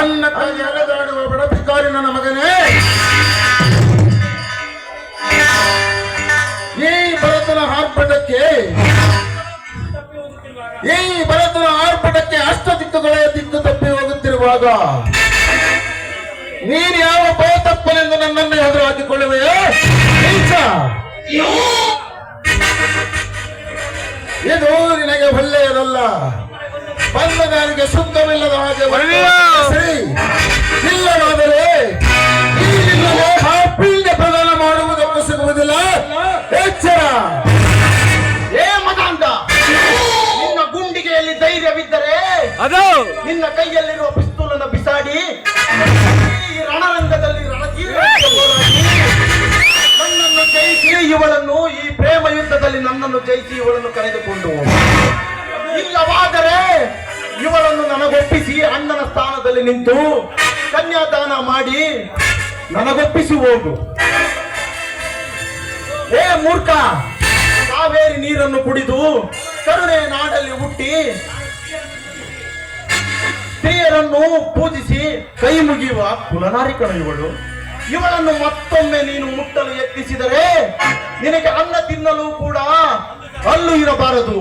ಅನ್ನಕ್ಕಾಗಿ ಅಲೆದಾಡುವ ಬಡ ನನ್ನ ಮಗನೇ. ಈ ಭರತನ ಆರ್ಭಟಕ್ಕೆ ಈ ಭರತನ ಆರ್ಭಟಕ್ಕೆ ಅಷ್ಟ ದಿಕ್ಕುಗಳೇ ದಿಕ್ಕು ತಪ್ಪಿ ಹೋಗುತ್ತಿರುವಾಗ, ನೀನು ಯಾವ ಭಯ ತಪ್ಪನೆಂದು ನನ್ನನ್ನು ಎದುರು ಹಾಕಿಕೊಳ್ಳುವೆಯೇ ಇದು ನಿನಗೆ ಒಳ್ಳೆಯದಲ್ಲ. ಬಂದಗಾರಿಗೆ ಸುಖವಿಲ್ಲದ ಹಾಗೆ ಇಲ್ಲವಾದರೆ ಪ್ರದಾನ ಮಾಡುವುದಕ್ಕೂ ಸಿಗುವುದಿಲ್ಲ. ಎಚ್ಚರ. ಏ ಮತಾಂತ ನಿನ್ನ ಗುಂಡಿಗೆಯಲ್ಲಿ ಧೈರ್ಯವಿದ್ದರೆ ಅದು! ನಿನ್ನ ಕೈಯಲ್ಲಿರುವ ಪಿಸ್ತೂಲನ್ನು ಬಿಸಾಡಿ ಈ ರಣರಂಗದಲ್ಲಿ ನನ್ನನ್ನು ಜಯಿಸಿ ಇವಳನ್ನು ಈ ಪ್ರೇಮ ಯುದ್ಧದಲ್ಲಿ ನನ್ನನ್ನು ಜಯಿಸಿ ಇವಳನ್ನು ಕರೆದುಕೊಂಡು. ಇಲ್ಲವಾದರೆ ಇವರನ್ನು ನನಗೊಪ್ಪಿಸಿ ಅಣ್ಣನ ಸ್ಥಾನದಲ್ಲಿ ನಿಂತು ಕನ್ಯಾದಾನ ಮಾಡಿ ನನಗೊಪ್ಪಿಸಿ ಹೋಗು. ಏ ಮೂರ್ಖ, ಕಾವೇರಿ ನೀರನ್ನು ಕುಡಿದು ಕರುಣೆ ನಾಡಲ್ಲಿ ಹುಟ್ಟಿ ಸ್ತ್ರೀಯರನ್ನು ಪೂಜಿಸಿ ಕೈ ಮುಗಿಯುವ ಕುಲನಾರಿಕಣ ಇವಳು. ಇವಳನ್ನು ಮತ್ತೊಮ್ಮೆ ನೀನು ಮುಟ್ಟಲು ಯತ್ನಿಸಿದರೆ ನಿನಗೆ ಅನ್ನ ತಿನ್ನಲು ಕೂಡ ಅಲ್ಲೂ ಇರಬಾರದು.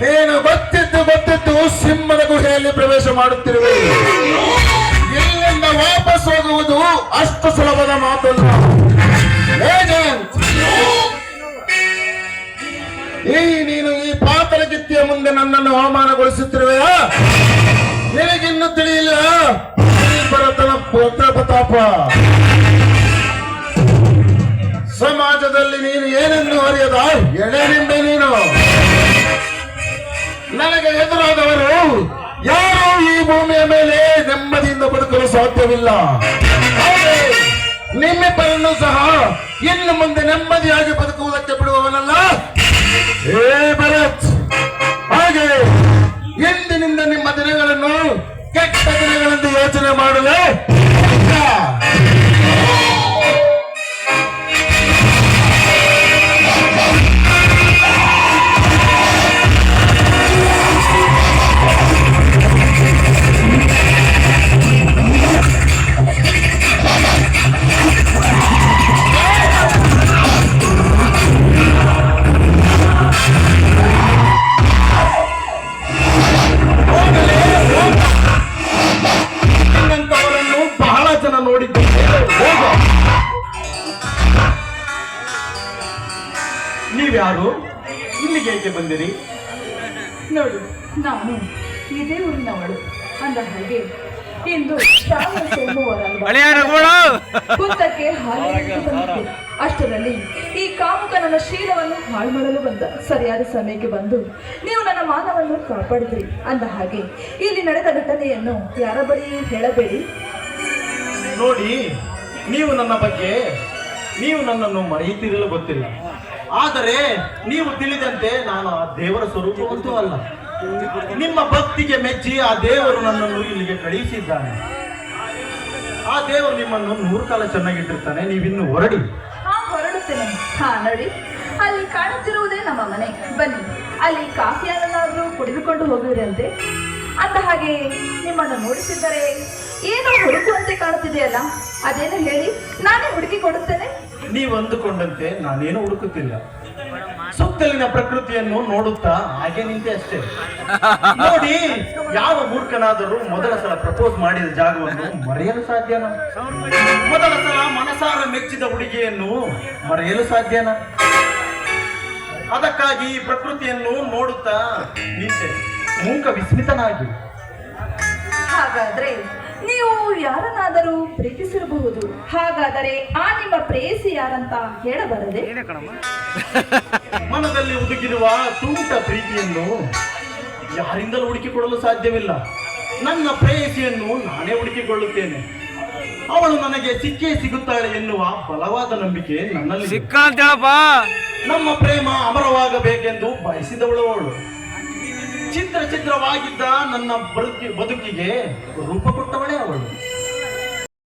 ನೀನು ಬತ್ತಿದ್ದು ಬತ್ತಿದ್ದು ಸಿಂಹದ ಗುಹೆಯಲ್ಲಿ ಪ್ರವೇಶ ಮಾಡುತ್ತಿರುವೆ. ಇಲ್ಲಿಂದ ವಾಪಸ್ ಹೋಗುವುದು ಅಷ್ಟು ಸುಲಭದ ಮಾತಲ್ಲ. ಈ ನೀನು ಈ ಪಾತಲ ಕಿತ್ತಿಯ ಮುಂದೆ ನನ್ನನ್ನು ಅವಮಾನಗೊಳಿಸುತ್ತಿರುವೆಯಾ? ನಿನಗಿನ್ನು ತಿಳಿಯಿಲ್ಲ. ಪುತ್ರ ಪ್ರತಾಪ. ಸಮಾಜದಲ್ಲಿ ನೀನು ಏನೆಂದು ಅರಿಯದ ಎಳೆ ನಿಂಬೆ ನೀನು. ನನಗೆ ಎದುರಾದವರು ಯಾರು ಈ ಭೂಮಿಯ ಮೇಲೆ ನೆಮ್ಮದಿಯಿಂದ ಬದುಕಲು ಸಾಧ್ಯವಿಲ್ಲ. ನಿಮ್ಮಿಬ್ಬರನ್ನು ಸಹ ಇನ್ನು ಮುಂದೆ ನೆಮ್ಮದಿಯಾಗಿ ಬದುಕುವುದಕ್ಕೆ ಬಿಡುವವನಲ್ಲ? ಏ ಭರತ್, ಹಾಗೆ ಎಂದಿನಿಂದ ನಿಮ್ಮ ದಿನಗಳನ್ನು ಕೆಟ್ಟ ದಿನಗಳಂತೆ ಯೋಚನೆ ಮಾಡಲು ನೀವ್ಯಾರು ಇಲ್ಲಿಗೆ ಏಕೆ ಬಂದಿರಿ? ನೋಡು ನಾನು ಇದೇ ಊರಿನವಳು ಅಂದ ಹಾಗೆ ಇಂದು ಶ್ರಾವಣ ಸೋಮವಾರ ಹಾಲು ಅಷ್ಟರಲ್ಲಿ ಈ ಕಾಮುಕ ನನ್ನ ಶೀಲವನ್ನು ಹಾಳು ಮಾಡಲು ಬಂದ ಸರಿಯಾದ ಸಮಯಕ್ಕೆ ಬಂದು ನೀವು ನನ್ನ ಮಾನವನ್ನು ಕಾಪಾಡಿದ್ರಿ ಅಂದ ಹಾಗೆ ಇಲ್ಲಿ ನಡೆದ ಘಟನೆಯನ್ನು ಯಾರ ಬಳಿ ಹೇಳಬೇಡಿ? ನೋಡಿ ನೀವು ನನ್ನ ಬಗ್ಗೆ ನೀವು ನನ್ನನ್ನು ಮರೆಯುತ್ತಿರಲು ಗೊತ್ತಿಲ್ಲ. ಆದರೆ ನೀವು ತಿಳಿದಂತೆ ನಾನು ಆ ದೇವರ ಸ್ವರೂಪವಂತೂ ಅಲ್ಲ. ನಿಮ್ಮ ಭಕ್ತಿಗೆ ಮೆಚ್ಚಿ ಆ ದೇವರು ನನ್ನನ್ನು ಇಲ್ಲಿಗೆ ಕಳುಹಿಸಿದ್ದಾನೆ. ಆ ದೇವರು ನಿಮ್ಮನ್ನು ನೂರು ಕಾಲ ಚೆನ್ನಾಗಿಟ್ಟಿರ್ತಾನೆ, ನೀವಿನ್ನು ಹೊರಡಿ. ಹಾ, ಹೊರಡುತ್ತೇನೆ. ಹಾ, ನೋಡಿ. ಅಲ್ಲಿ ಕಾಣುತ್ತಿರುವುದೇ ನಮ್ಮ ಮನೆ. ಬನ್ನಿ. ಅಲ್ಲಿ ಕಾಫಿಯನ್ನಾದರೂ ಕುಡಿದುಕೊಂಡು ಹೋಗುವಿರಂತೆ ಅಂದ ಹಾಗೆ ನಿಮ್ಮನ್ನು ನೋಡುತ್ತಿದ್ದರೆ ಏನೋ ಹುಡುಕುವಂತೆ ಕಾಣುತ್ತಿದೆಯಲ್ಲ? ಅದೇನು ಹೇಳಿ? ನಾನೇ ಹುಡುಕಿ ಕೊಡುತ್ತೇನೆ? ನೀವು ಅಂದುಕೊಂಡಂತೆ ನಾನೇನು ಹುಡುಕುತ್ತಿಲ್ಲ. ಸುತ್ತಲಿನ ಪ್ರಕೃತಿಯನ್ನು ನೋಡುತ್ತಾ ಹಾಗೆ ನಿಂತೆ ಅಷ್ಟೇ. ನೋಡಿ, ಯಾವ ಮೂರ್ಖನಾದರೂ ಮೊದಲ ಸಲ ಪ್ರಪೋಸ್ ಮಾಡಿದ ಜಾಗವನ್ನು ಮರೆಯಲು ಸಾಧ್ಯನಾ? ಮೊದಲ ಸಲ ಮನಸಾರ ಮೆಚ್ಚಿದ ಹುಡುಗಿಯನ್ನು ಮರೆಯಲು ಸಾಧ್ಯನಾ? ಅದಕ್ಕಾಗಿ ಈ ಪ್ರಕೃತಿಯನ್ನು ನೋಡುತ್ತಾ ನಿಂತೆ. ಮೂಕ ವಿಸ್ಮಿತನಾಗಿ. ಹಾಗಾದ್ರೆ ನೀವು ಯಾರನ್ನಾದರೂ ಪ್ರೀತಿಸಿರಬಹುದು. ಹಾಗಾದರೆ ಆ ನಿಮ್ಮ ಪ್ರೇಯಸಿ ಯಾರಂತ ಹೇಳಬಾರದೆ? ಮನದಲ್ಲಿ ಹುದುಗಿರುವ ತುಂಟ ಪ್ರೀತಿಯನ್ನು ಯಾರಿಂದಲೂ ಹುಡುಕಿಕೊಳ್ಳಲು ಸಾಧ್ಯವಿಲ್ಲ. ನನ್ನ ಪ್ರೇಯಸಿಯನ್ನು ನಾನೇ ಹುಡುಕಿಕೊಳ್ಳುತ್ತೇನೆ. ಅವಳು ನನಗೆ ಸಿಕ್ಕೇ ಸಿಗುತ್ತಾಳೆ ಎನ್ನುವ ಬಲವಾದ ನಂಬಿಕೆ ನನ್ನಲ್ಲಿ ಇದೆ. ಸಿಕ್ಕ ಅಂತ ಹೇಳಪ್ಪ ನಮ್ಮ ಪ್ರೇಮ ಅಮರವಾಗಬೇಕೆಂದು ಬಯಸಿದವಳು ಅವಳು. ಚಿತ್ರ ಚಿತ್ರವಾಗಿದ್ದ ನನ್ನ ಬದುಕಿ ಬದುಕಿಗೆ ರೂಪ ಕೊಟ್ಟವಳೇ ಅವಳು.